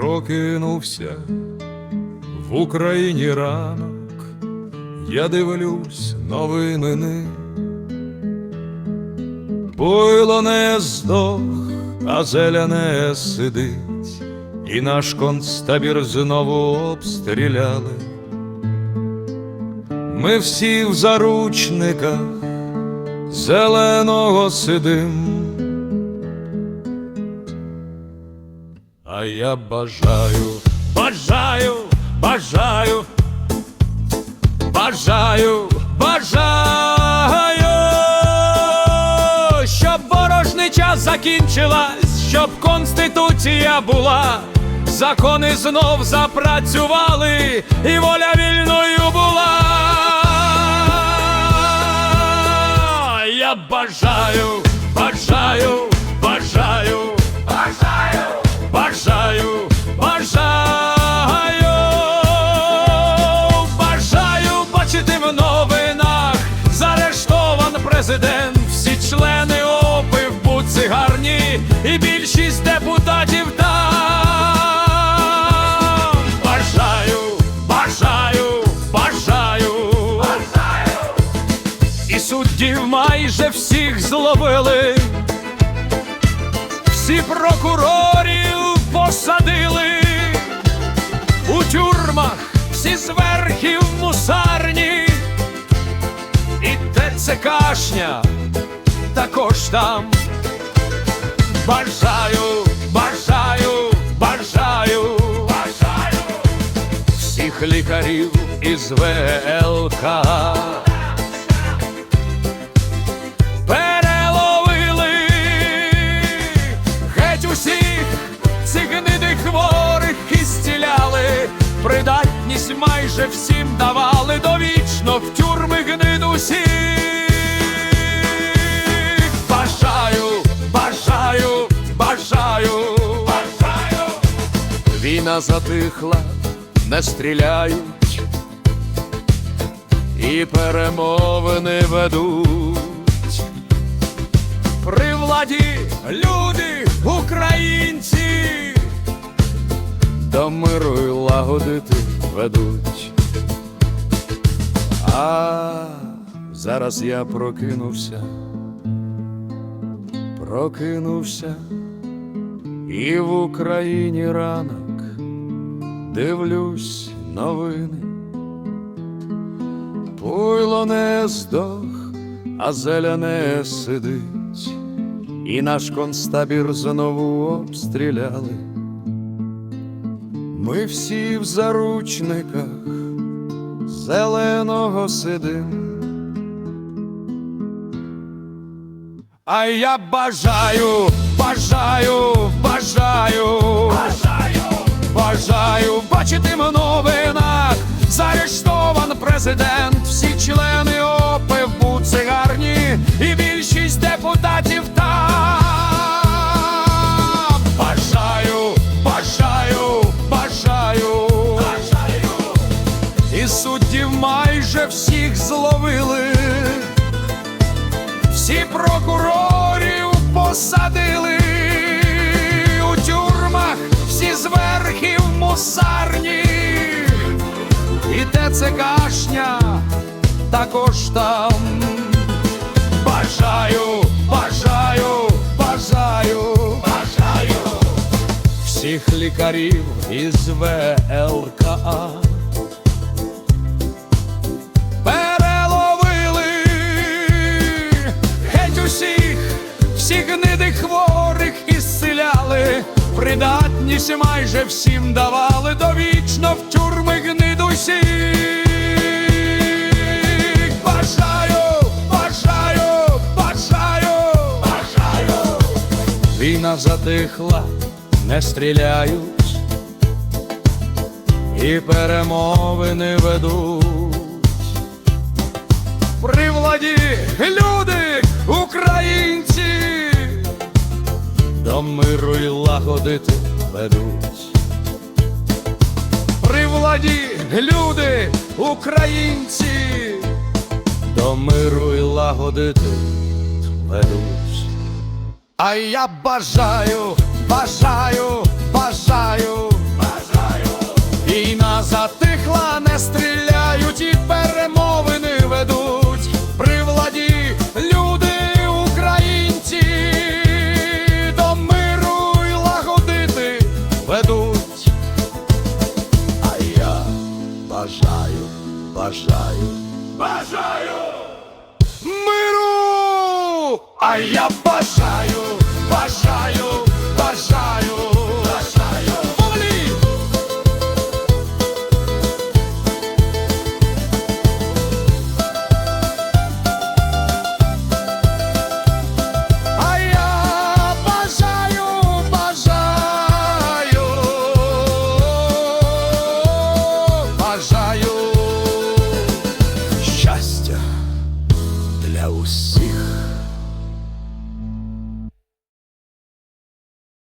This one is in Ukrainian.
Прокинувся в Україні ранок, я дивлюсь новини. Пойло не здох, а зеля не сидить, і наш концтабір знову обстріляли. Ми всі в заручниках зеленого сидим. А я бажаю, бажаю, бажаю, бажаю, бажаю, щоб ворожнича закінчилась, щоб конституція була, закони знов запрацювали, і воля вільною була. Я бажаю, бажаю, бачити в новинах. Заарештован президент, всі члени ОПИ в буці гарні, і більшість депутатів там. Бажаю, бажаю, бажаю, бажаю. І суддів майже всіх зловили, всі прокурорів посадили, у тюрмах всі зверхів ТЦКшня також там. Бажаю, бажаю, бажаю, бажаю всіх лікарів із ВЛК. переловили геть усіх цих гнидих хворих і придатність майже всім давали довічно в тюрми гнид усіх. Бажаю, бажаю. Війна затихла, не стріляють і перемовини ведуть. При владі люди, українці, до миру й лагодити ведуть. А зараз я прокинувся, прокинувся, і в Україні ранок дивлюсь новини. Пуйло не здох, а зеля не сидить, і наш концтабір знову обстріляли. Ми всі в заручниках зеленого сидим. А я бажаю, бажаю, бажаю, бажаю, бажаю бачити в новинах заарештован президент, всі члени ОПИ в буці гарні, і більшість депутатів там. Бажаю, бажаю, бажаю, бажаю, і суддів майже всіх зловили. Всі прокурорів посадили мусарні, і ТЦКшня також там. Бажаю, бажаю, бажаю, бажаю всіх лікарів із ВЛКА. Придатність майже всім давали довічно в тюрми гнид усіх. Бажаю, бажаю, бажаю, бажаю. Війна затихла, не стріляють, і перемовини ведуть при владі люди, до миру і лагодити ведуть. При владі люди, українці, до миру і лагодити ведуть. А я бажаю, бажаю, бажаю, бажаю, війна затихла, не стріляє. бажаю, бажаю! Миру, а я бажаю.